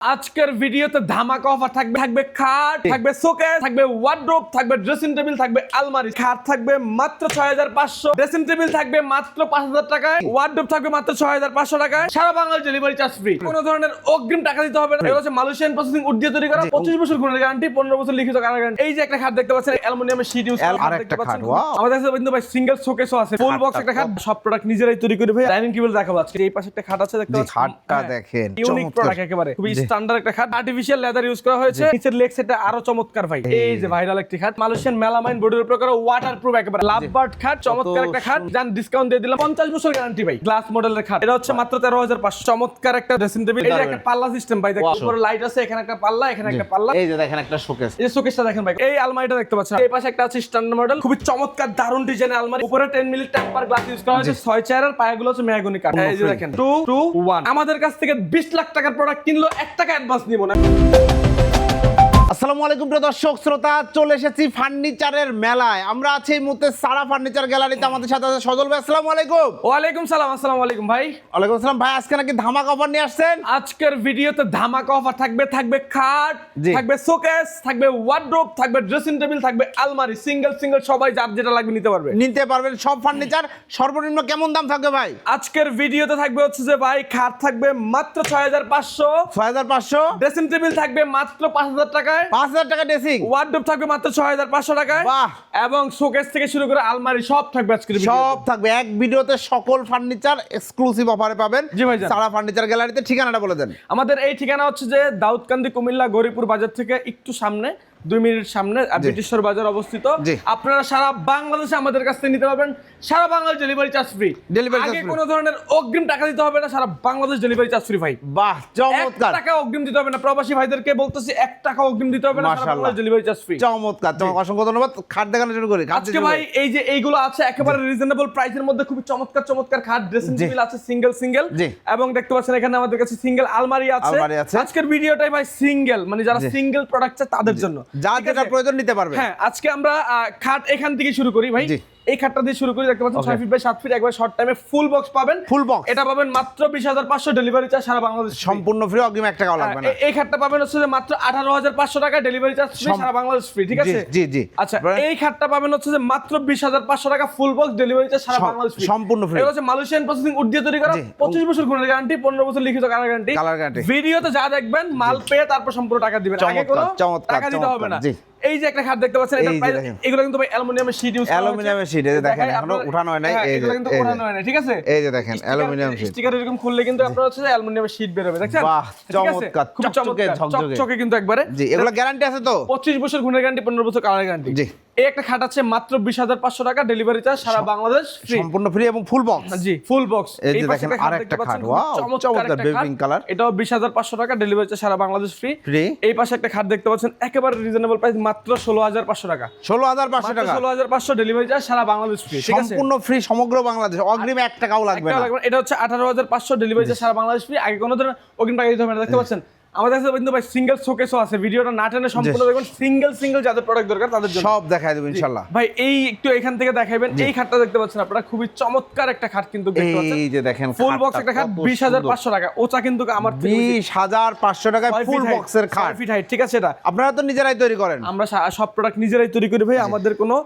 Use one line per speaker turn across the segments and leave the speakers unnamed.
আজকের ভিডিওতে ধামাকা অফার থাকবে থাকবে খাট থাকবে শোকেস থাকবে ওয়ার্ড্রোব থাকবে ড্রেসিং টেবিল থাকবে আলমারি। খাট থাকবে মাত্র ছয় হাজার পাঁচশো। ড্রেসিং টেবিল থাকবে মাত্র পাঁচ হাজার টাকায়। ওয়ার্ড্রোব থাকবে মাত্র ছয় হাজার পাঁচশো টাকায়। সারা বাংলার ডেলিভারি চার্জ ফ্রি কোনো ধরনের অগ্রিম টাকা দিতে হবে না। এটা হচ্ছে মালয়েশিয়ান প্রসেসিং উড দিয়ে তৈরি করা। পঁচিশ বছর গুণের গ্যারান্টি পনেরো বছর লিখিত গ্যারান্টি এই যে একটা খাট দেখতে পাচ্ছেন অ্যালুমিনিয়ামের শীট ইউজ দেখতে পাচ্ছেন। আমাদের কাছে কিন্তু ভাই সিঙ্গেল শোকেসও আছে। ফুল বক্স একটা খাট সব প্রোডাক্ট নিজেরাই তৈরি করে ভাই। ডাইনিং টেবিল দেখাবো আজকে। এই পাশে একটা খাট আছে দেখতে পাচ্ছেন?
খাটটা
হ্যাঁ,
দেখেন,
ইউনিক প্রোডাক্ট একেবারে। খুবই স্ট্যান্ডার্ড একটা খাট। আর্টিফিশিয়াল লেদার ইউজ করা হয়েছে। নিচের লেগ আরও চমৎকার ভাই। এই যে ভাইরাল একটি খাট। মালয়েশিয়ান মেলামাইন বোর্ডের উপর করা একেবারে। খাট চমৎকার একটা খাট। জান ডিসকাউন্ট দিয়ে দিলাম। 50 বছর গ্যারান্টি ভাই। গ্লাস মডেলের খাট। এটা হচ্ছে মাত্র 13500 চমৎকার একটা ড্রেসিং টেবিল একটা পাল্লা সিস্টেম ভাই। দেখো উপরে লাইট আছে এখানে একটা পাল্লা এখানে একটা পাল্লা।
এই যে দেখেন একটা শোকেস
এই শোকেসটা দেখেন ভাই। এই আলমারিটা দেখতে পাচ্ছেন। এই পাশে একটা আছে স্ট্যান্ডার্ড মডেল খুবই চমৎকার দারুণ ডিজাইনের আলমারি। উপরে 10 মিলি টেম্পার গ্লাস ইউজ করা হয়েছে। ছয় চেয়ারের পায়াগুলো হচ্ছে মেহগনি কাঠ। এই যে দেখেন। 2 2 1 আমাদের কাছ থেকে 20 লাখ টাকার প্রোডাক্ট কিনলো 1 টাকা অ্যাডভান্স নিব না।
আসসালামু আলাইকুম প্রিয় দর্শক শ্রোতা চলে এসেছি ফার্নিচারের মেলায়। আমরা আছি এই মুহূর্তে সারা ফার্নিচার গ্যালারিতে আমাদের সাথে আছে সজল ভাই আসসালামু আলাইকুম।
ওয়ালাইকুম সালাম আসসালামু আলাইকুম ভাই।
ওয়ালাইকুম আসসালাম। ভাই আজকে নাকি ধামাক অফার নিয়ে আসছেন?
আজকের ভিডিওতে ধামাকা অফার থাকবে থাকবে খাট। থাকবে শোকেস থাকবে ওয়ার্ড্রোব থাকবে ড্রেসিং টেবিল থাকবে আলমারি সিঙ্গেল সিঙ্গেল সবাই যার যেটা লাগবে নিতে পারবে।
নিতে পারবেন সব ফার্নিচার। সর্বনিম্ন কেমন দাম থাকবে ভাই?
আজকের ভিডিওতে থাকবে হচ্ছে যে ভাই খাট থাকবে মাত্র ছয় হাজার পাঁচশো।
ছয় হাজার পাঁচশো।
ড্রেসিং টেবিল থাকবে মাত্র পাঁচ হাজার টাকায়।
পাঁচ হাজার টাকা ড্রেসিং।
ওয়ার্ডরোব থাকবে মাত্র ছয় হাজার পাঁচশো টাকায়।
বাহ।
এবং শোকেস থেকে শুরু করে আলমারি সব থাকবে আজকের
সব থাকবে। এক ভিডিওতে সকল ফার্নিচার এক্সক্লুসিভ অফারে পাবেন।
জি ভাই
সারা ফার্নিচার গ্যালারিতে ঠিকানাটা বলে দেন।
আমাদের এই ঠিকানা হচ্ছে যে দাউদকান্দি কুমিল্লা গরিপুর বাজার থেকে একটু সামনে। দুই মিনিট সামনে আর ব্রিটিশর বাজার অবস্থিত। আপনারা সারা বাংলাদেশে আমাদের কাছ থেকে নিতে পারবেন। সারা Bangladesh delivery charge free
charge
আগে কোনো ধরনের অগ্রিম টাকা দিতে হবে না সারা বাংলাদেশ ডেলিভারি চার্জ ফ্রি ভাই।
বাহ চমৎকার।
টাকা অগ্রিম দিতে হবে না। প্রবাসী ভাইদেরকে বলতেছি এক টাকা অগ্রিম দিতে হবে না সারা। বাংলাদেশ ডেলিভারি চার্জ ফ্রি
চমৎকার তোমাকে অসংখ্য ধন্যবাদ। খাট দেখানো শুরু করি
আজকে ভাই এই যে এইগুলো আছে একেবারে রিজনেবল প্রাইসের মধ্যে খুবই চমৎকার চমৎকার খাট ড্রেসিং টেবিল আছে সিঙ্গেল সিঙ্গেল এবং দেখতে পাচ্ছেন এখানে আমাদের কাছে সিঙ্গেল আলমারি আছে।
আলমারি আছে।
আজকের ভিডিওটাই ভাই সিঙ্গেল মানে যারা সিঙ্গেল প্রোডাক্ট চায় তাদের জন্য।
যা যেটা প্রয়োজন নিতে পারবে।
হ্যাঁ আজকে আমরা খাট এখান থেকে শুরু করি ভাই। এই খাটটা দিয়ে শুরু করি দেখতে পাচ্ছেন ছয় ফিট বাই সাত ফিট একবার শর্ট টাইমে ফুল বক্স পাবেন।
ফুল বক্স
এটা পাবেন মাত্র বিশ হাজার পাঁচশো ডেলিভারি চার্জ সারা বাংলাদেশ
সম্পূর্ণ ফ্রি অগ্রিম এক টাকা লাগবে না।
এই খাটটা পাবেন হচ্ছে যে মাত্র আঠারো হাজার পাঁচশো টাকা ডেলিভারি চার্জ সারা বাংলাদেশ ফ্রি ঠিক আছে?
জি, জি।
আচ্ছা এই খাটটা পাবেন হচ্ছে যে মাত্র বিশ হাজার পাঁচশো টাকা ফুল বক্স ডেলিভারি চার্জ সারা বাংলাদেশ।
সম্পূর্ণ ফ্রি
এটা হচ্ছে মালয়েশিয়ান প্রসেসিং উড দিয়ে তৈরি করা পঁচিশ বছর গুণের গ্যারান্টি পনেরো বছর লিখিত কালার গ্যারান্টি
Color guarantee।
ভিডিওতে যা দেখবেন মাল পেয়ে তারপর সম্পূর্ণ টাকা দিবেন। আগে কোনো টাকা দিতে হবে না। এই যে একটা খাট দেখতে পাচ্ছেন এটা। এগুলো কিন্তু ভাই অ্যালুমিনিয়ামের শীট ইউজ
অ্যালুমিনিয়ামের শীট এই যে দেখেন, এখনও উঠানো হয় নাই, এই যে,
কিন্তু উঠানো হয় না ঠিক আছে?
এই যে দেখেন, অ্যালুমিনিয়াম শীট
স্টিকার এরকম খুললে কিন্তু আপনার হচ্ছে অ্যালুমিনিয়ামের শীট বের হবে দেখছেন?
বাহ, চমৎকার,
খুব চমৎকার
ঝকঝকে।
কিন্তু একবারে।
জি এগুলো গ্যারান্টি আছে তো?
পঁচিশ বছর গুণের গ্যারান্টি পনেরো বছর কালার গ্যারান্টি
জি।
এই একটা খাট আছে মাত্র বিশ হাজার পাঁচশো টাকা ডেলিভারি চার্জ সারা বাংলাদেশ ফ্রি
সম্পূর্ণ ফ্রি এবং ফুল বক্স
জি ফুল বক্স
এই যে দেখেন আরেকটা খাট, wow, চমৎকার baby colour।
এটাও বিশ হাজার পাঁচশো টাকা ডেলিভারি চার্জ সারা বাংলাদেশ ফ্রি। এই পাশে একটা খাট দেখতে পাচ্ছেন একেবারে রিজনেবল প্রাইস মাত্র ষোলো হাজার পাঁচশো টাকা।
ষোলো হাজার পাঁচশো টাকা।
ষোলো হাজার পাঁচশো ডেলিভারি চার্জ সারা বাংলাদেশ ফ্রি
সম্পূর্ণ ফ্রি সমগ্র বাংলাদেশ। অগ্রিম এক টাকাও লাগবে
লাগবে না। এটা হচ্ছে আঠারো হাজার পাঁচশো ডেলিভারি চার্জ সারা বাংলাদেশ ফ্রি আগে কোনো ধরনের অগ্রিম টাকা দিতে হবে না। দেখতে পাচ্ছেন আমাদের কাছে কিন্তু ভাই সিঙ্গেল শোকেসও আছে। ভিডিওটা না টেনে সম্পূর্ণ দেখবেন সিঙ্গেল সিঙ্গেল যাদের প্রোডাক্ট দরকার তাদের জন্য।
সব দেখাই দেবো
ভাই এই একটু এখান থেকে দেখাইবেন। এই খাটটা দেখতে পাচ্ছেন আপনারা। খুবই চমৎকার একটা খাট কিন্তু দেখতে পাচ্ছেন।
এই যে দেখেন
ফুল বক্স একটা খাট
কত
বিশ হাজার
সুন্দর।
পাঁচশো টাকা। ওটা কিন্তু আমার থেকে বেশি।
বিশ হাজার পাঁচশো টাকায় ফুল বক্সের খাট।
height, ঠিক আছে এটা।
আপনারা তো নিজেরাই তৈরি করেন।
আমরা সব প্রোডাক্ট নিজেরাই তৈরি করি ভাই। আমাদের কোনো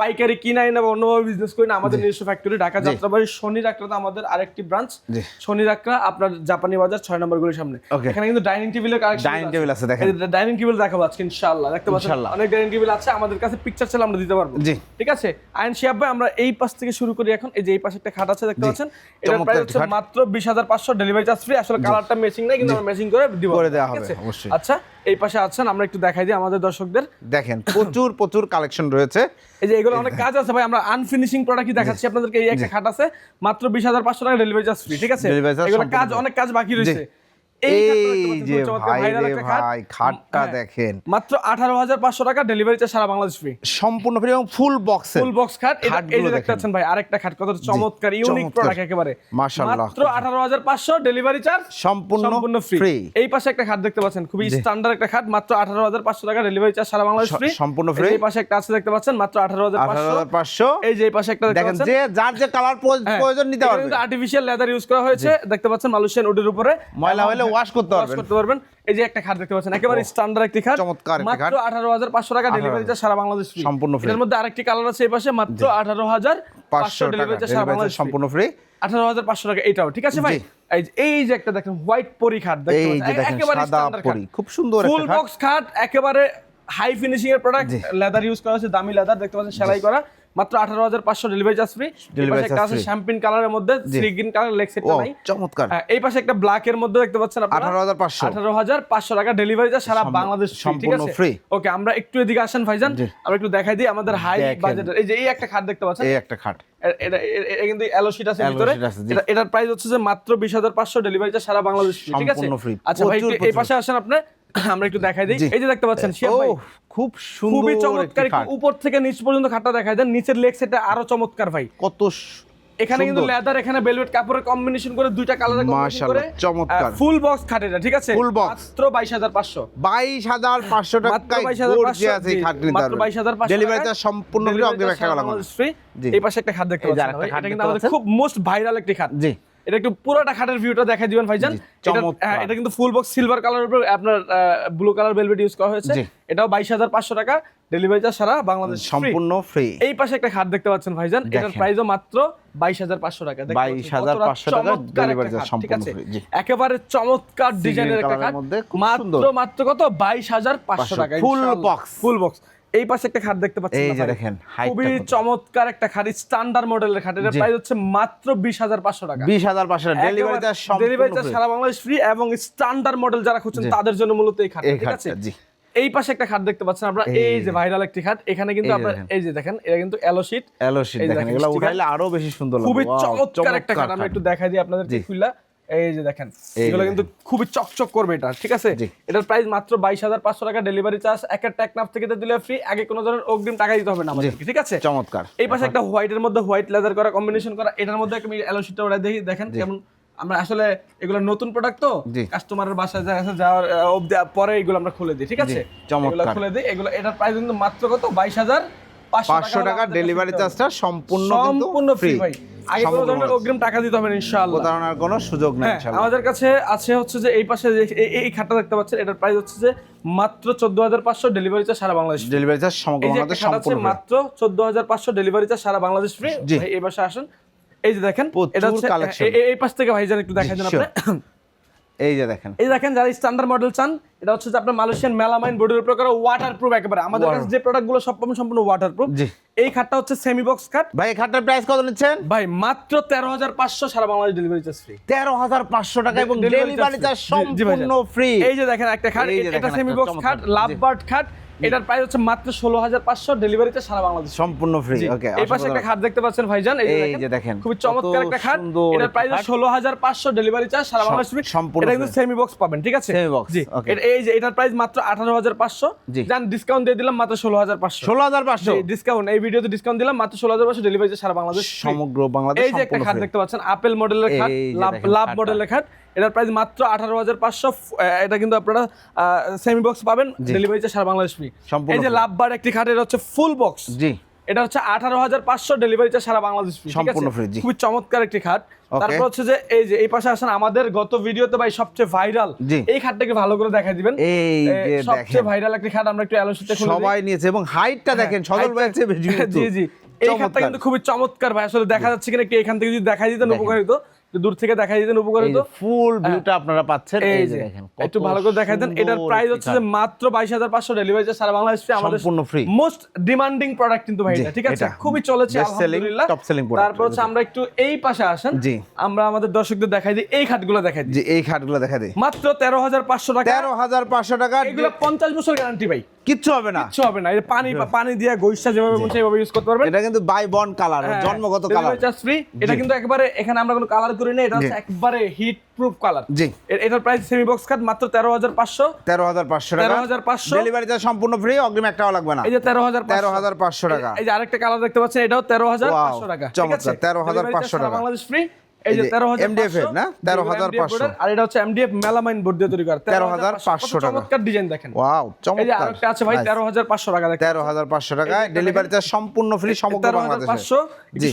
পাইকারি কিনাই না বা অন্যভাবে বিজনেস করি না আমাদের নিজস্ব ফ্যাক্টরি ঢাকা যাত্রাবাড়ি শনি রাকড়াতে আমাদের আরেকটি ব্রাঞ্চ শনি রাকড়া আপনার জাপানি বাজার ছয় নম্বর গুলির সামনে। এখানে কিন্তু ডাইনিং টেবিলের কালেকশন
Dining table আছে, দেখেন।
ডাইনিং টেবিল দেখাবো আজকে ইনশাআল্লাহ। দেখতে পাচ্ছেন অনেক ডাইনিং টেবিল আছে আমাদের কাছে পিকচার চাইলে আমরা দিতে পারব।
জি।
ঠিক আছে? আইন শিয়াব ভাই আমরা এই পাশ থেকে শুরু করি এখন। এই যে এই পাশে একটা খাট আছে দেখতে পাচ্ছেন? এটার প্রাইস হচ্ছে মাত্র বিশ হাজার পাঁচশো ডেলিভারি চার্জ ফ্রি আসলে কালারটা ম্যাচিং নাই কিন্তু আমরা ম্যাচিং করে দিব।
করে দেওয়া হবে, অবশ্যই।
আচ্ছা এই পাশে আছেন আমরা একটু দেখাই দিই আমাদের দর্শকদের।
দেখেন প্রচুর প্রচুর কালেকশন রয়েছে।
এই যে এগুলো অনেক কাজ আছে ভাই আমরা আনফিনিশিং প্রোডাক্টই দেখাচ্ছি আপনাদেরকে এই একটা খাট আছে মাত্র বিশ হাজার পাঁচশো টাকা ডেলিভারি চার্জ ফ্রি ঠিক আছে? এগুলো কাজ অনেক কাজ বাকি রয়েছে।
এই
দেখতে পাচ্ছেন,
যে ভাই রে
একটা খাট।
ভাই খাটটা
হ্যাঁ।
দেখেন।
মাত্র আঠারো হাজার পাঁচশো টাকা ডেলিভারি চার্জ সারা বাংলাদেশ ফ্রি
সম্পূর্ণ ফ্রি এবং ফুল বক্সের
ফুল বক্স খাট। এই যে দেখতে পাচ্ছেন ভাই আরেকটা খাট কত চমৎকার ইউনিক প্রোডাক্ট একেবারে।
মাশাআল্লাহ।
মাত্র আঠারো হাজার পাঁচশো ডেলিভারি চার্জ
সম্পূর্ণ
সম্পূর্ণ ফ্রি
ফ্রি
এই পাশে একটা খাট দেখতে পাচ্ছেন খুবই স্ট্যান্ডার্ড একটা খাট মাত্র আঠারো হাজার পাঁচশো টাকা ডেলিভারি চার্জ সারা বাংলাদেশ ফ্রি
সম্পূর্ণ free।
এই পাশে একটা আছে দেখতে পাচ্ছেন মাত্র আঠারো হাজার
আঠারো
পাঁচশো
হাজার পাঁচশো।
এই যে এই পাশে একটা দেখতে
দেখেন যে যার যে কালার প্রয়োজন নিতে পারবে।
আর্টিফিশিয়াল লেদার ইউজ করা হয়েছে। দেখতে পাচ্ছেন মালয়েশিয়ান উডের উপরে।
ময়লা হলে ওয়াশ করতে
ওয়াশ
পারবেন।
করতে পারবেন। এই যে একটা খাট দেখতে পাচ্ছেন একেবারে স্ট্যান্ডার্ড একটি খাট।
চমৎকার।
মাত্র আঠারো হাজার পাঁচশো টাকা ডেলিভারি চার্জ সারা বাংলাদেশ free।
সম্পূর্ণ free।
এর মধ্যে আরেকটি কালার আছে এই পাশে মাত্র আঠারো হাজার
পাঁচশো
পাঁচশো
টাকা
ডেলিভারি চার্জ সারা বাংলাদেশ
সম্পূর্ণ ফ্রি
আঠারো হাজার পাঁচশো টাকা এটাও ঠিক আছে ভাই? এই যে- এই যে একটা দেখেন হোয়াইট পরি খাট দেখতে পাচ্ছেন, একেবারে standard
পরি খুব সুন্দর একটা খাট।
বক্স খাট একেবারে হাই ফিনিশিং এর প্রোডাক্ট লেদার ইউজ করা হয়েছে দামি লেদার দেখতে পাচ্ছেন সেলাই করা। মাত্র আঠারো হাজার পাঁচশো delivery charge free
Delivery charge
কাছে। শ্যাম্পিন কালারের মধ্যে। গ্রিন কালার লেগ সেটটা নাই।
চমৎকার।
হ্যাঁ, এই পাশে একটা ব্ল্যাক এর মধ্যে দেখতে পাচ্ছেন আপনারা।
18,500
আঠারো হাজার পাঁচশো টাকা ডেলিভারি চার্জ সারা বাংলাদেশ
সম্পূর্ণ free।
ওকে আমরা একটু এদিকে আসেন ভাইজান। আমরা একটু দেখাই দিই আমাদের হাই। বাজেটের এই যে এই একটা খাট দেখতে পাচ্ছেন?
এই একটা খাট।
এটা কিন্তু আছে ভিতরে। এটার প্রাইস হচ্ছে যে মাত্র বিশ হাজার পাঁচশো ডেলিভারি চার্জ সারা বাংলাদেশ ঠিক আছে? আচ্ছা ভাই এই পাশে আসেন আপনি। আমরা একটু দেখাই দিই। এই যে দেখতে পাচ্ছেন
খুব সুন্দর
খুবই চমৎকার উপর থেকে নিচ পর্যন্ত খাটটা দেখাই দেন। নিচের লেগ সেটটা আরও চমৎকার ভাই।
কত
এখানে কিন্তু লেদার এখানে বেলভেট কাপড়ের কম্বিনেশন করে দুইটা কালারের কম্বিনেশন করে
চমৎকার।
ফুল বক্স খাট এটা ঠিক আছে?
ফুল বক্স
মাত্র 22500
বাইশ হাজার পাঁচশো
মাত্র
টাকায়
22,500
গর্জিয়াস এই খাট কিনতে
মাত্র 22,500
ডেলিভারি চার্জ সম্পূর্ণ ফ্রি অগ্রিম
charge
এক টাকা
সারা
লাগবে না।
বাংলাদেশ free।
জি।
এই পাশে একটা খাট দেখতে পাচ্ছেন। এটা কিন্তু আমাদের খুব মোস্ট ভাইরাল একটি খাট।
জি।
এটা একটু পুরোটা খাটের ভিউটা দেখাই দিবেন ভাইজান। এটা-। হ্যাঁ, এটা কিন্তু ফুল বক্স সিলভার কালার উপর আপনার ব্লু কালার ভেলভেট ইউজ করা হয়েছে। এটাও বাইশ হাজার পাঁচশো টাকা ডেলিভারি চার্জ সারা বাংলাদেশ
সম্পূর্ণ ফ্রি
এই পাশে একটা খাট দেখতে পাচ্ছেন ভাইজান এটার। প্রাইসও মাত্র বাইশ হাজার পাঁচশো টাকা। দেখতে পাচ্ছেন
22,500 টাকা
খাট, ঠিক
সম্পূর্ণ? জি।
একেবারে চমৎকার ডিজাইনের একটা খাট। মাত্র মাত্র কত? বাইশ হাজার পাঁচশো টাকা
ফুল বক্স
ফুল বক্স এই পাশে একটা খাট দেখতে পাচ্ছেন
এই যে দেখেন,
খুবই চমৎকার একটা খাট স্ট্যান্ডার্ড মডেলের খাট। এটার
জি।
প্রাইস হচ্ছে মাত্র বিশ হাজার পাঁচশো টাকা।
বিশ হাজার পাঁচশো ডেলিভারি চার্জ
ডেলিভারি চার্জ সারা বাংলাদেশ ফ্রি এবং স্ট্যান্ডার্ড মডেল যারা খুঁজছেন তাদের জন্য মূলত এই খাট ঠিক আছে। এই পাশে একটা খাট দেখতে পাচ্ছেন আপনারা
এই
যে। ভাইরাল একটি খাট। এখানে কিন্তু আপনার এই যে দেখেন এটা কিন্তু এলো শীট
এলো শীট দেখেন এগুলো উঠাইলে আরও বেশি সুন্দর লাগবে।
খুবই চমৎকার একটা খাট
খাট।
একটু দেখাই দিই
আপনাদের।
খুললা। এই যে দেখেন এগুলো কিন্তু খুবই চকচক করবে এটা ঠিক আছে? এটার প্রাইস মাত্র বাইশ হাজার পাঁচশো টাকা ডেলিভারি চার্জ একটা টেকনাফ থেকে দিলে ফ্রি আগে কোনো ধরনের অগ্রিম টাকা দিতে হবে না আমাদেরকে ঠিক আছে?
চমৎকার।
এই পাশে একটা হোয়াইটের মধ্যে হোয়াইট লেদার করা কম্বিনেশন করা এটার মধ্যে আমি এলো শীটটা ওরা দেখি দেখেন কেমন আমরা আসলে এগুলো নতুন প্রোডাক্ট তো কাস্টমারের বাসায় যাওয়ার পরে এগুলো আমরা খুলে দিই ঠিক আছে?
চমৎকার।
খুলে দিই এগুলো এটার প্রাইস কিন্তু মাত্র কত? বাইশ হাজার
পাঁচশো টাকা ডেলিভারি চার্জটা সম্পূর্ণ
সম্পূর্ণ ফ্রি ভাই আগে কোনো ধরনের অগ্রিম টাকা দিতে হবে ইনশাআল্লাহ।
প্রতারণার কোনো সুযোগ নেই
হ্যাঁ
ইনশাআল্লাহ।
আমাদের কাছে আছে হচ্ছে যে এই পাশে যে এই- খাটটা দেখতে পাচ্ছেন এটার প্রাইস হচ্ছে যে মাত্র চোদ্দ হাজার পাঁচশো ডেলিভারি চার্জ সারা বাংলাদেশ
ডেলিভারি চার্জ সমগ্র বাংলাদেশ সম্পূর্ণ
মাত্র চোদ্দ হাজার পাঁচশো ডেলিভারি চার্জ সারা বাংলাদেশ ফ্রি এই পাশে আসেন। এই যে দেখেন এটা হচ্ছে এই পাশ থেকে ভাইজান একটু দেখাই দেন আপনি।
এই যে দেখেন।
এই দেখেন যারা স্ট্যান্ডার্ড মডেল চান এটা হচ্ছে যে আপনার মালয়েশিয়ান মেলামাইন বডির উপর করা ওয়াটার প্রুফ একেবারে। আমাদের কাছে যে প্রোডাক্টগুলো সব পাবেন সম্পূর্ণ ওয়াটার প্রুফ
জি।
এই খাটটা হচ্ছে সেমি বক্স খাট।
ভাই এই খাটটার প্রাইস কত নিচ্ছেন?
ভাই মাত্র তেরো হাজার পাঁচশো সারা বাংলাদেশ ডেলিভারি চার্জ ফ্রি
তেরো হাজার পাঁচশো টাকা এবং ডেলিভারি চার্জ। সম্পূর্ণ ফ্রি
এই যে দেখেন একটা খাট এটা সেমি বক্স খাট লাভ। বার্ড খাট। এটার প্রাইস হচ্ছে মাত্র ষোলো হাজার পাঁচশো ডেলিভারিতে সারা বাংলাদেশ।
সম্পূর্ণ ফ্রি ওকে
এই পাশে একটা খাট দেখতে পাচ্ছেন ভাইজান এই
যে দেখেন,
খুবই চমৎকার একটা খাট। এটার প্রাইস। ষোলো হাজার পাঁচশো ডেলিভারি চার্জ সারা বাংলাদেশ।
সম্পূর্ণ
এটা কিন্তু সেমি বক্স পাবেন ঠিক আছে?
Box,
জি। এই যে এটার প্রাইস মাত্র আঠারো হাজার পাঁচশো। জান ডিসকাউন্ট দিয়ে দিলাম মাত্র ষোলো হাজার পাঁচশো।
ষোলো হাজার পাঁচশো?
ডিসকাউন্ট এই ভিডিওতে ডিসকাউন্ট দিলাম মাত্র ষোলো হাজার পাঁচশো ডেলিভারি সারা বাংলাদেশ
সমগ্র বাংলাদেশ
এই যে একটা খাট দেখতে পাচ্ছেন আপেল মডেলের খাট লাভ লাভ মডেলের খাট। এটার প্রাইস মাত্র আঠারো হাজার পাঁচশো এটা কিন্তু আপনারা সেমি বক্স পাবেন ডেলিভারি সারা বাংলাদেশ ফ্রি এই যে
free।
লাভ বার একটি খাট এটা হচ্ছে ফুল বক্স
জি।
এটা হচ্ছে আঠারো হাজার পাঁচশো ডেলিভারি চার্জ সারা বাংলাদেশ আছে?
সম্পূর্ণ free, জি।
খুবই চমৎকার একটি খাট। তারপর হচ্ছে যে এই যে এই পাশে আসেন আমাদের গত ভিডিওতে ভাই সবচেয়ে ভাইরাল এই খাটটাকে ভালো করে দেখাই দিবেন।
এই যে
সবচেয়ে ভাইরাল একটি খাট আমরা একটু আলোচিত
সবাই নিয়েছে এবং হাইটটা দেখেন সদল
height-
ভাইয়ের চেয়ে
জি জি। এই খাটটা কিন্তু খুবই চমৎকার ভাই আসলে দেখা যাচ্ছে কিনা একটু এখান থেকে যদি দেখাই দিতেন
দেখেন।
দূর থেকে দেখাই দিতেন উপকার
এই
হতো
যে ফুল ভিউটা আপনারা পাচ্ছেন।
এই যে
দেখেন
একটু ভালো করে দেখাই দেন। এটার প্রাইস হচ্ছে যে মাত্র বাইশ হাজার পাঁচশো সারা বাংলাদেশ আমাদের
সম্পূর্ণ free।
মোস্ট ডিমান্ডিং প্রোডাক্ট কিন্তু ভাই এটা ঠিক আছে? খুবই চলেছে আলহামদুলিল্লাহ।
top selling product।
তারপর হচ্ছে আমরা একটু এই পাশে আসেন।
জি।
আমরা আমাদের দর্শকদের দেখাই দিই এই খাটগুলো দেখাই দিই।
যে এই খাটগুলো দেখা দেয়
মাত্র তেরো হাজার পাঁচশো টাকা।
তেরো হাজার পাঁচশো টাকা।
এগুলো পঞ্চাশ বছর গ্যারান্টি ভাই।
কিচ্ছু হবে না।
কিচ্ছু হবে না। এই পানি পানি দিয়ে গৈসা যেভাবে মন সেভাবে ইউজ করতে পারবেন।
এটা কিন্তু বাই বন কালার জন্মগত কালার
চার্জ ফ্রি এটা কিন্তু একবারে এখানে আমরা কোনো কালার করি না এটা হচ্ছে একবারে হিট প্রুফ কালার
জি
এটার প্রাইস সেমি বক্স কাট মাত্র তেরো হাজার পাঁচশো।
তেরো হাজার পাঁচশো টাকা।
13,500
ডেলিভারি চার্জ সম্পূর্ণ ফ্রি অগ্রিম এক টাকা লাগবে না।
এই যে তেরো হাজার
তেরো হাজার পাঁচশো টাকা।
এই যে আরেকটা কালার দেখতে পাচ্ছেন এটাও তেরো হাজার
Wow,
পাঁচশো টাকা। ঠিক
চমৎকার,
আছে?
13,500
Delivery
টাকা।
বাংলাদেশ ফ্রি এই যে
যে এর না? 13,500
আর এটা হচ্ছে এমডিএফ মেলামাইন বোর্ড দিয়ে তৈরি করা
13,500 টাকা।
চমৎকার ডিজাইন দেখেন
ওয়াও
এই যে আরেকটা আছে ভাই তেরো হাজার পাঁচশো টাকা দেখেন যে
ডেলিভারি চার্জ সম্পূর্ণ ফ্রি সমগ্র বাংলাদেশে
পাঁচশো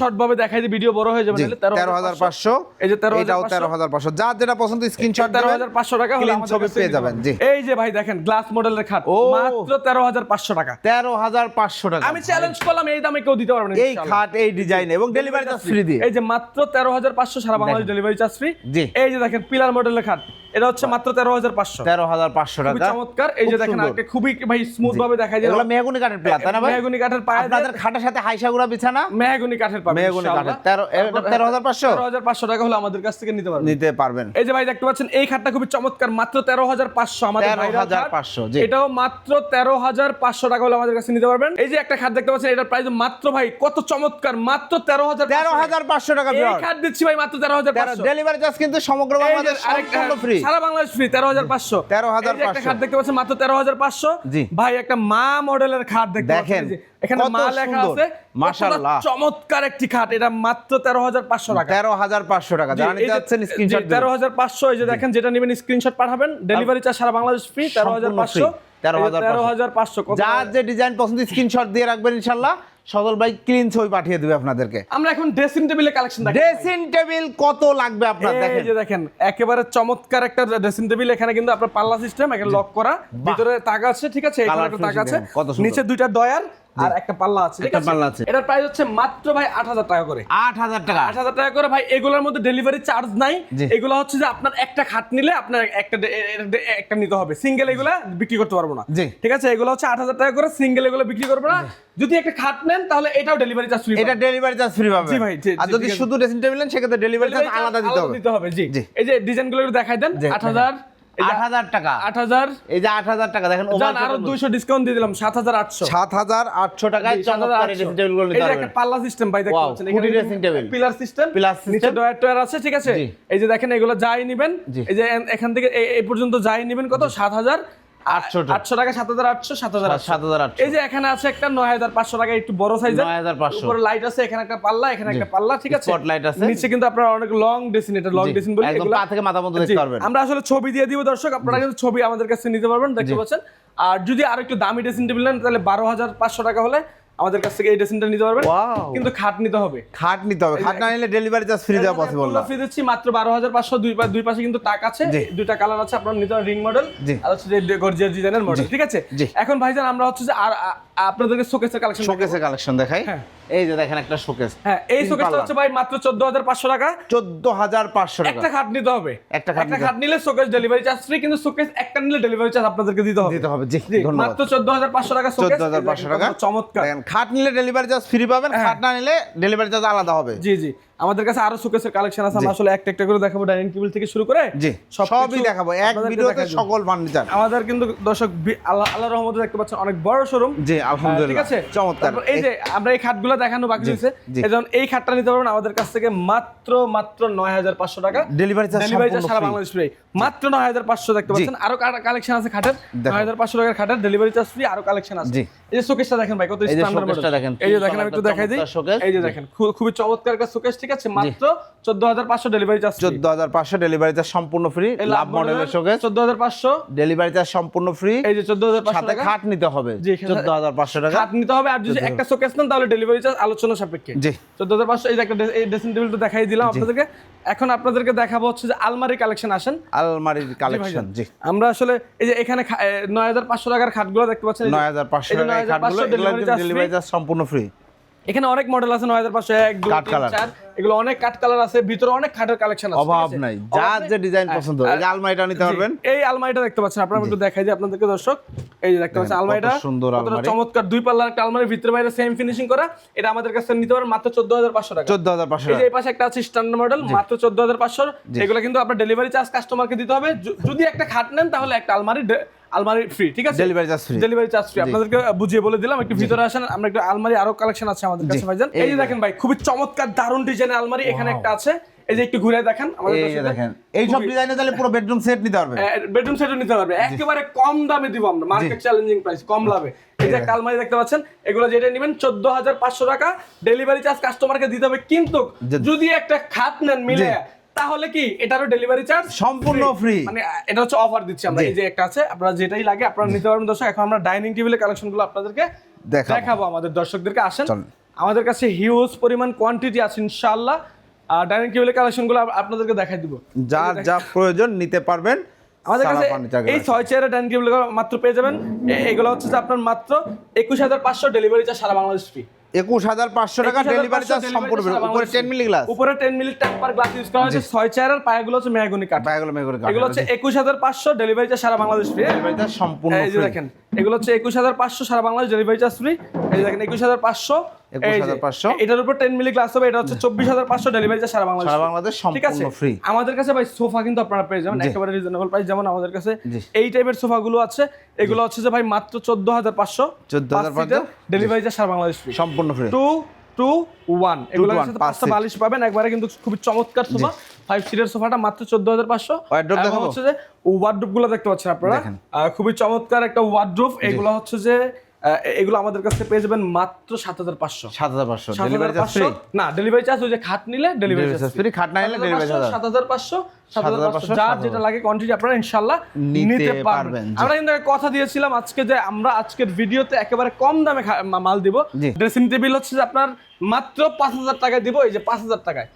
শর্ট ভাবে দেখাই দিই ভিডিও বড় হয়ে যাবে এই যে তেরো
এটাও তেরো হাজার পাঁচশো যার যেটা পছন্দ স্ক্রিনশট
তেরো হাজার পাঁচশো টাকা হলে আমাদের
ছবি পেয়ে যাবেন, জি।
এই যে ভাই দেখেন গ্লাস মডেলের খাট। মাত্র তেরো হাজার পাঁচশো টাকা
তেরো হাজার পাঁচশো টাকা
আমি চ্যালেঞ্জ করলাম এই দামে কেউ দিতে পারবে না
এই। খাট এই ডিজাইন এবং ডেলিভারি চার্জ ফ্রি দিয়ে
এই যে মাত্র তেরো হাজার পাঁচশো সারা বাংলাদেশ ডেলিভারি চার্জ ফ্রি এই যে দেখেন পিলার মডেলের খাট। এটা হচ্ছে মাত্র তেরো হাজার পাঁচশো
তেরো হাজার পাঁচশো টাকা
চমৎকার এই যে দেখেন
সুন্দর।
খুবই ভাই স্মুথ ভাবে দেখা যায়
এগুলো মেহগুনি কাঠের প্লাট তাই না ভাই
মেহগুনি কাঠের পায়ে
আপনাদের খাটের সাথে হাইসাগুড়া বিছানা
মেহগুনি কাঠের পাবেন
মেহগনি। কাঠের। তেরো- এটা
তারপর-
13,500?
13,500 টাকা হলে আমাদের কাছ থেকে নিতে পারবেন
নিতে পারবেন
এই যে ভাই দেখতে পাচ্ছেন এই খাটটা খুবই চমৎকার মাত্র তেরো হাজার পাঁচশো আমাদের খাট।
13,500
এটাও মাত্র তেরো হাজার পাঁচশো টাকা হলে আমাদের কাছে নিতে পারবেন এই যে একটা খাট দেখতে পাচ্ছেন এটার প্রাইস মাত্র ভাই কত চমৎকার মাত্র তেরো হাজার
তেরো হাজার পাঁচশো টাকা
এই খাট দিচ্ছি ভাই মাত্র তেরো হাজার পাঁচশো
ডেলিভারি চার্জ কিন্তু সমগ্র বাংলাদেশ
আরেকটা
সম্পূর্ণ ফ্রি
সারা বাংলাদেশ ফ্রি তেরো হাজার পাঁচশো।
13,500
একটা খাট দেখতে পাচ্ছেন মাত্র তেরো হাজার পাঁচশো।
জি।
ভাই একটা মা মডেলের খাট দেখতে
দেখেন,
এখানে মা লেখা আছে
মাশাআল্লাহ।
চমৎকার একটি খাট। এটা মাত্র তেরো হাজার পাঁচশো টাকা।
তেরো হাজার পাঁচশো টাকা। যারা নিতে যাচ্ছেন স্ক্রিনশট
তেরো হাজার পাঁচশো এই যে দেখেন যেটা নেবেন স্ক্রিনশট পাঠাবেন। ডেলিভারি চার্জ সারা বাংলাদেশ ফ্রি তেরো হাজার
সম্পূর্ণ
পাঁচশো।
free, 13,500
তেরো হাজার পাঁচশো।
যার যে ডিজাইন পছন্দ স্ক্রিনশট দিয়ে রাখবেন ইনশাল্লাহ সদল ভাই ক্লিন ছবি পাঠিয়ে দেবে আপনাদেরকে।
আমরা এখন ড্রেসিং টেবিলের কালেকশন
ড্রেসিং টেবিল কত লাগবে আপনার?
এই
দেখেন।
যে দেখেন একেবারে চমৎকার একটা ড্রেসিং টেবিল এখানে কিন্তু আপনার পাল্লা সিস্টেম এখানে লক করা ভিতরে তাক আছে ঠিক আছে? এখানে একটা তাক আছে। নিচে দুইটা ডয়ার আর একটা পাল্লা আছে
একটা পাল্লা আছে।
এটার প্রাইস হচ্ছে মাত্র ভাই আট হাজার টাকা করে।
আট হাজার টাকা।
আট হাজার টাকা করে ভাই এগুলোর মধ্যে ডেলিভারি চার্জ নাই। এগুলো হচ্ছে যে আপনার একটা খাট নিলে আপনার একটা একটা নিতে হবে। সিঙ্গেল এগুলা বিক্রি করতে পারব না। ঠিক আছে? এগুলো হচ্ছে আট হাজার টাকা করে সিঙ্গেল এগুলো বিক্রি করব না। যদি একটা খাট নেন তাহলে এটাও ডেলিভারি চার্জ ফ্রি
এটা ডেলিভারি চার্জ ফ্রি পাবে
জি ভাই,
আর যদি শুধু ড্রেসিং টেবিল নেন সেক্ষেত্রে ডেলিভারি চার্জ আলাদা দিতে হবে।
দিতে হবে জি। এই যে ডিজাইনগুলো একটু দেখাই দেন
জি,
আট হাজার
টাকা।
আট হাজার?
এই যে আট হাজার টাকা দেখেন
আরও দুইশো ডিসকাউন্ট দিয়ে দিলাম সাত হাজার আটশো।
সাত হাজার আটশো টাকায়
পাল্লা সিস্টেম ভাই পিলার সিস্টেম ডয়ার টয়ার আছে ঠিক আছে? এই যে দেখেন এগুলো যাই নিবেন এই যে এখান থেকে এই- এই পর্যন্ত যাই নিবেন কত? সাত হাজার
আটশো টাকা।
আটশো টাকা সাত হাজার আটশো সাত হাজার
সাত হাজার আটশো।
এই যে এখানে আছে একটা নয় হাজার পাঁচশো টাকা একটু বড় সাইজের
9,500
উপরে লাইট আছে এখানে একটা পাল্লা এখানে একটা পাল্লা ঠিক আছে?
Spotlight আছে।
নিচে কিন্তু আপনার অনেক লং ডেসিন এটা লং ডেসিন বলি
একদম পা থেকে মাথা পর্যন্ত দেখতে পারবেন।
আমরা আসলে ছবি দিয়ে দিব দর্শক আপনারা কিন্তু ছবি আমাদের কাছে নিতে পারবেন দেখতে পাচ্ছেন। আর যদি আরও একটু দামি ডেসিন টেবিল নেন তাহলে বারো হাজার পাঁচশো টাকা হলে আমাদের কাছ থেকে এই ড্রেসিংটা নিতে পারবেন। কিন্তু খাট নিতে হবে।
খাট নিতে হবে। খাট না নিলে ডেলিভারি চার্জ ফ্রি দেওয়া পসিবল না।
ফ্রি দিচ্ছি মাত্র বারো হাজার পাঁচশো দুই পা- দুই পাশে কিন্তু টাক আছে। দুইটা কালার আছে আপনার নিতে রিং মডেল আর হচ্ছে যে গর্জিয়াস ডিজাইনের মডেল ঠিক আছে। এখন ভাইজান আমরা হচ্ছে যে আর আপনাদেরকে শোকেসের কালেকশন
শোকেসের কালেকশন দেখাই।
হ্যাঁ।
এই যে দেখেন একটা শোকেস।
হ্যাঁ এই শোকেসটা হচ্ছে ভাই মাত্র চোদ্দ হাজার পাঁচশো টাকা।
চোদ্দ হাজার পাঁচশো টাকা।
একটা খাট নিতে হবে।
একটা খাট
একটা খাট নিলে শোকেস ডেলিভারি চার্জ ফ্রি কিন্তু শোকেস একটা নিলে ডেলিভারি চার্জ আপনাদেরকে দিতে হবে।
দিতে হবে। জি ধন্যবাদ।
মাত্র চোদ্দ হাজার পাঁচশো টাকা শোকেস।
চোদ্দ হাজার পাঁচশো টাকা।
চমৎকার।
দেখেন খাট নিলে ডেলিভারি চার্জ ফ্রি পাবেন
হ্যাঁ।
খাট না নিলে ডেলিভারি চার্জ আলাদা হবে।
জি জি। আমাদের কাছে আরও শোকেসের কালেকশন আছে আমরা আসলে একটা একটা করে দেখাবো ডাইনিং টেবিল থেকে শুরু করে
জি সবই দেখাবো। এক ভিডিওতে সকল ফার্নিচার
আমাদের কিন্তু দর্শক আল্লাহ আল্লাহ রহমতে দেখতে পাচ্ছেন অনেক বড় শোরুম
জি আলহামদুলিল্লাহ।
ঠিক আছে?
চমৎকার।
এই যে আমরা এই খাটগুলো দেখানো বাকি রয়েছে
জি।
এই খাটটা নিতে পারবেন আমাদের কাছ থেকে মাত্র মাত্র নয় হাজার পাঁচশো টাকা।
ডেলিভারি চার্জ
ডেলিভারি চার্জ সারা বাংলাদেশ ফ্রি মাত্র নয় হাজার পাঁচশো দেখতে পাচ্ছেন। আরও কালেকশন আছে খাটের?
দেখো।
নয় হাজার পাঁচশো টাকার খাটের ডেলিভারি চার্জ ফ্রি আরও কালেকশন আছে। এই যে শোকেসটা দেখেন ভাই কত স্ট্যান্ডার্ড এই যে দেখেন আমি একটু দেখাই দিই। এই যে দেখেন খুবই চমৎকার একটা শোকেস ঠিক আছে মাত্র চোদ্দ হাজার পাঁচশো ডেলিভারি চার্জ
চোদ্দ হাজার পাঁচশো ডেলিভারি চার্জ সম্পূর্ণ ফ্রি লাভ মডেলের
হাজার পাঁচশো।
ডেলিভারি চার্জ সম্পূর্ণ ফ্রি
এই যে টাকা।
খাট নিতে হবে।
জি, এখানে-
চোদ্দ হাজার পাঁচশো টাকা।
খাট নিতে হবে। আর যদি একটা শোকেস নেন তাহলে ডেলিভারি চার্জ আলোচনা সাপেক্ষে।
জি।
চোদ্দ হাজার পাঁচশো এই যে একটা এই ড্রেসিং দেখাই দিলাম আপনাদেরকে। এখন আপনাদেরকে দেখাবো হচ্ছে যে আলমারি কালেকশন আসেন।
আলমারির কালেকশন জি।
আমরা আসলে এই যে এখানে নয় হাজার পাঁচশো টাকার খাটগুলো দেখতে পাচ্ছেন। এই যে-
নয় হাজার পাঁচশো
এই যে
টাকা এই
9,500
খাটগুলো ডেলিভারি চার্জ সম্পূর্ণ ফ্রি
এখানে অনেক মডেল আছে নয় হাজার পাঁচশো এক দুই তিন চার। এগুলো অনেক কাঠ কালার আছে ভিতরে অনেক খাটের কালেকশন আছে
অভাব নাই। যার যে ডিজাইন
হ্যাঁ,
পছন্দ এই যে আলমারিটা নিতে পারবেন?
এই আলমারিটা দেখতে পাচ্ছেন আপনারা একটু দেখাই দিই আপনাদেরকে দর্শক। এই যে দেখতে পাচ্ছেন আলমারিটা
সুন্দর আলমারি।
চমৎকার দুই পাল্লার একটা আলমারি ভিতরে বাইরে সেম ফিনিশিং করা। এটা আমাদের কাছে নিতে পারেন মাত্র চোদ্দ হাজার পাঁচশো টাকা।
চোদ্দ হাজার পাঁচশো
এই যে এই পাশে একটা আছে স্ট্যান্ডার্ড মডেল মাত্র চোদ্দ হাজার পাঁচশো এগুলো কিন্তু আপনার ডেলিভারি চার্জ কাস্টমারকে দিতে হবে। যদি একটা খাট নেন তাহলে একটা আলমারি আলমারি ফ্রি ঠিক আছে?
Delivery charge free
delivery charge free আপনাদেরকে বুঝিয়ে বলে দিলাম একটু ভিতরে আসেন আমরা একটু আলমারি আরও কালেকশন আছে আমাদের কাছে ভাইজান। এই যে দেখেন ভাই খুবই চমৎকার দারুণ ডিজাইনের আলমারি এখানে একটা আছে। এই যে একটু ঘুরে দেখেন আমাদের
এই দেখেন এই সব ডিজাইনে তাহলে পুরো বেডরুম সেট নিতে পারবে?
বেডরুম সেটও নিতে পারবে। একেবারে কম দামে দিব আমরা মার্কেট চ্যালেঞ্জিং প্রাইস কম লাভে। এই যে একটা আলমারি দেখতে পাচ্ছেন এগুলো যেটা নেবেন চোদ্দ হাজার পাঁচশো টাকা। ডেলিভারি চার্জ কাস্টমারকে দিতে হবে কিন্তু যদি একটা খাত নেন মিলে তাহলে কি এটারও ডেলিভারি চার্জ
সম্পূর্ণ ফ্রি
মানে এটা হচ্ছে অফার দিচ্ছি আমরা। এই যে একটা আছে আপনারা যেটাই লাগে আপনারা নিতে পারবেন দর্শক। এখন আমরা ডাইনিং টেবিলের কালেকশনগুলো আপনাদেরকে
দেখাবো।
আমাদের দর্শকদেরকে। আসেন। আমাদের কাছে হিউজ পরিমাণ কোয়ান্টিটি আছে ইনশাআল্লাহ। আর ডাইনিং টেবিলের কালেকশনগুলো আপনাদেরকে দেখাই দিব।
যার যা প্রয়োজন নিতে পারবেন
আমাদের কাছে এই ছয় চেয়ারের ডাইনিং টেবিল মাত্র পেয়ে যাবেন। এগুলো হচ্ছে যে আপনার মাত্র একুশ হাজার পাঁচশো ডেলিভারি চার্জ সারা বাংলাদেশ ফ্রি
একুশ হাজার পাঁচশো টাকা ডেলিভারি চার্জ সম্পূর্ণ। উপরে টেন মিলি গ্লাস
উপরে ten milli temper glass use করা হয়েছে। ছয় চেয়ারের পায়াগুলো হচ্ছে মেহগুনি কাঠ।
ব্যাগুলো মেগুলো
এগুলো হচ্ছে একুশ হাজার পাঁচশো ডেলিভারি চার্জ সারা বাংলাদেশ ফ্রি
ডেলিভারি চার্জ সম্পূর্ণ
এই যে দেখেন এগুলো হচ্ছে একুশ হাজার পাঁচশো সারা বাংলাদেশ ডেলিভারি চার্জ ফ্রি এই দেখেন একুশ হাজার পাঁচশো। এটার উপর টেন মিলি গ্লাস হবে এটা হচ্ছে চব্বিশ হাজার পাঁচশো ডেলিভারি সারা বাংলাদেশ।
সারা বাংলাদেশ
ঠিক আছে?
সম্পূর্ণ
আমাদের কাছে ভাই সোফা কিন্তু আপনারা পেয়ে যাবেন একেবারে রিজনেবল প্রাইস যেমন আমাদের কাছে এই টাইপের সোফা আছে। এগুলো হচ্ছে যে ভাই মাত্র চোদ্দ হাজার পাঁচশো।
14,500
ডেলিভারি সারা বাংলাদেশ ফ্রি
সম্পূর্ণ ফ্রি
টু টু ওয়ান এগুলো
to one,
সাথে
পাঁচ
পাঁচটা বালিশ পাবেন একবারে কিন্তু খুবই চমৎকার সোফা। ফাইভ সিটের সোফাটা মাত্র চোদ্দ হাজার পাঁচশো। হচ্ছে যে ওয়ার্ড্রোপগুলো দেখতে পাচ্ছেন আপনারা। খুবই চমৎকার একটা ওয়ার্ড্রোপ এগুলো হচ্ছে যে এগুলো আমাদের কাছে পেয়ে যাবেন মাত্র সাত হাজার পাঁচশো।
সাত হাজার পাঁচশো। ডেলিভারি চার্জ ফ্রি
না ডেলিভারি চার্জ ওই যে খাট নিলে ডেলিভারি চার্জ
free, খাট না নিলে delivery charge
সাত হাজার পাঁচশো সাত হাজার পাঁচশো যার যেটা লাগে কোয়ান্টিটি আপনারা ইনশাল্লাহ
নিতে পারবেন
আমরা কিন্তু কথা দিয়েছিলাম আজকে যে আমরা আজকের ভিডিওতে একেবারে কম দামে মাল দিব। ড্রেসিং টেবিল হচ্ছে যে আপনার মাত্র পাঁচ হাজার টাকায় দিব এই যে পাঁচ হাজার টাকায়।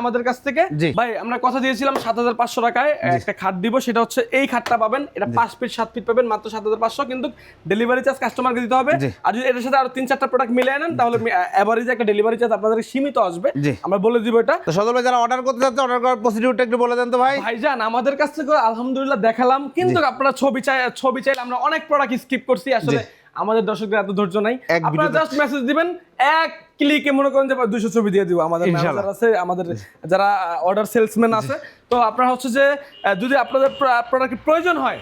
আমাদের কাছ থেকে। ভাই আমরা কথা দিয়েছিলাম সাত হাজার পাঁচশো টাকায় একটা খাট দিব সেটা হচ্ছে এই খাটটা পাবেন। এটা পাঁচ ফিট সাত ফিট পাবেন মাত্র সাত হাজার পাঁচশো কিন্তু ডেলিভারি চার্জ কাস্টমারকে দিতে হবে। আর যদি এটার সাথে আরও তিন চারটা প্রোডাক্ট নেন তাহলে অ্যাভারেজ একটা ডেলিভারি চার্জ আপনাদের সীমিত আসবে। আমরা বলে দিব এটা।
তো যারা অর্ডার করতে চাচ্ছে অর্ডার করার প্রসিডিউরটা একটু বলে দেন তো ভাই।
ভাইজান আমাদের কাছ থেকে আলহামদুলিল্লাহ দেখালাম। কিন্তু আপনারা ছবি চাই ছবি চাইলে আমরা অনেক প্রোডাক্ট স্কিপ করছি। আসলে আমাদের দর্শকদের এত ধৈর্য নাই। আপনারা জাস্ট মেসেজ দিবেন এক ক্লিকে মনে করেন যে দুশো ছবি দিয়ে দিব। আমাদের ম্যানেজার আছে আমাদের যারা অর্ডার সেলসম্যান আছে তো আপনারা হচ্ছে যে যদি আপনাদের প্রোডাক্ট প্রয়োজন হয়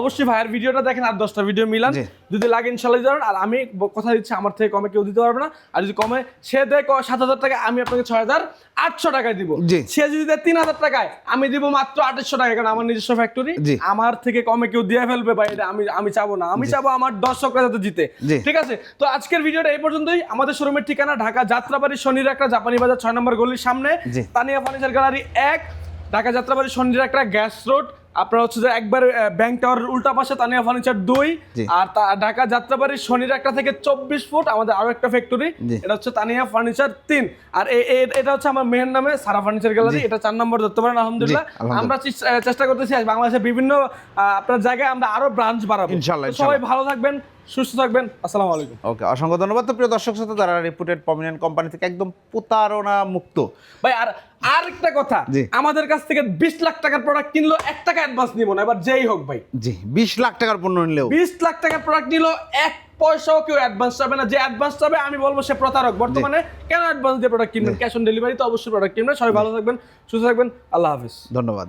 অবশ্যই ভাইয়ের ভিডিওটা দেখেন আর দশটা ভিডিও মিলান। যদি লাগে ইনশাল্লাহ দিতে আর আমি কথা দিচ্ছি আমার থেকে কমে কেউ দিতে পারবে না। আর যদি কমে সে দেয় সাত হাজার টাকা আমি আপনাকে ছয় হাজার আটশো টাকায় দিব। সে যদি দেয় তিন হাজার টাকায় আমি দিব মাত্র আঠাশশো টাকা কারণ আমার নিজস্ব ফ্যাক্টরি আমার থেকে কমে কেউ দিয়ে ফেলবে বা এটা আমি আমি চাবো না। আমি চাবো আমার দর্শকরা যাতে জিতে। ঠিক আছে? তো আজকের ভিডিওটা এই পর্যন্তই। আমাদের শোরুমের ঠিকানা ঢাকা যাত্রাবাড়ি শনির একটা জাপানি বাজার ছয় নম্বর গলির সামনে। তানিয়া ফার্নিচার গ্যালারি এক ঢাকা যাত্রাবাড়ি শনির একটা গ্যাস রোড। আপনার হচ্ছে যে একবার ব্যাংক টাওয়ারের উল্টা পাশে তানিয়া ফার্নিচার দুই আর ঢাকা যাত্রাবাড়ির শনির একটা থেকে চব্বিশ ফুট আমাদের আরও একটা ফ্যাক্টরি এটা হচ্ছে তানিয়া ফার্নিচার তিন। আর এটা হচ্ছে আমার মেহের নামে সারা ফার্নিচার গ্যালারি এটা চার নম্বর ধরতে পারেন আলহামদুলিল্লাহ। আমরা চেষ্টা করতেছি বাংলাদেশের বিভিন্ন আপনার জায়গায় আমরা আরও ব্রাঞ্চ বাড়াবো। সবাই ভালো থাকবেন। সুস্থ থাকবেন আসসালামু আলাইকুম।
ওকে অসংখ্য ধন্যবাদ। তো প্রিয় দর্শক সাথে যারা রেপুটেড প্রমিনেন্ট কোম্পানি থেকে একদম প্রতারণা মুক্ত।
ভাই আর আর একটা কথা। আমাদের কাছ থেকে বিশ লাখ টাকার প্রোডাক্ট কিনলো এক টাকা অ্যাডভান্স নিব না এবার যেই হোক ভাই।
জি বিশ লাখ টাকার পণ্য নিলেও।
বিশ লাখ টাকার প্রোডাক্ট নিলো এক পয়সাও কেউ অ্যাডভান্স চাবে না। যে অ্যাডভান্স চাবে আমি বলব সে প্রতারক। বর্তমানে কেন অ্যাডভান্স দিয়ে প্রোডাক্ট কিনবেন? ক্যাশ অন ডেলিভারি তো অবশ্যই প্রোডাক্ট কিনবেন সবাই ভালো থাকবেন সুস্থ থাকবেন আল্লাহ হাফিজ।
ধন্যবাদ।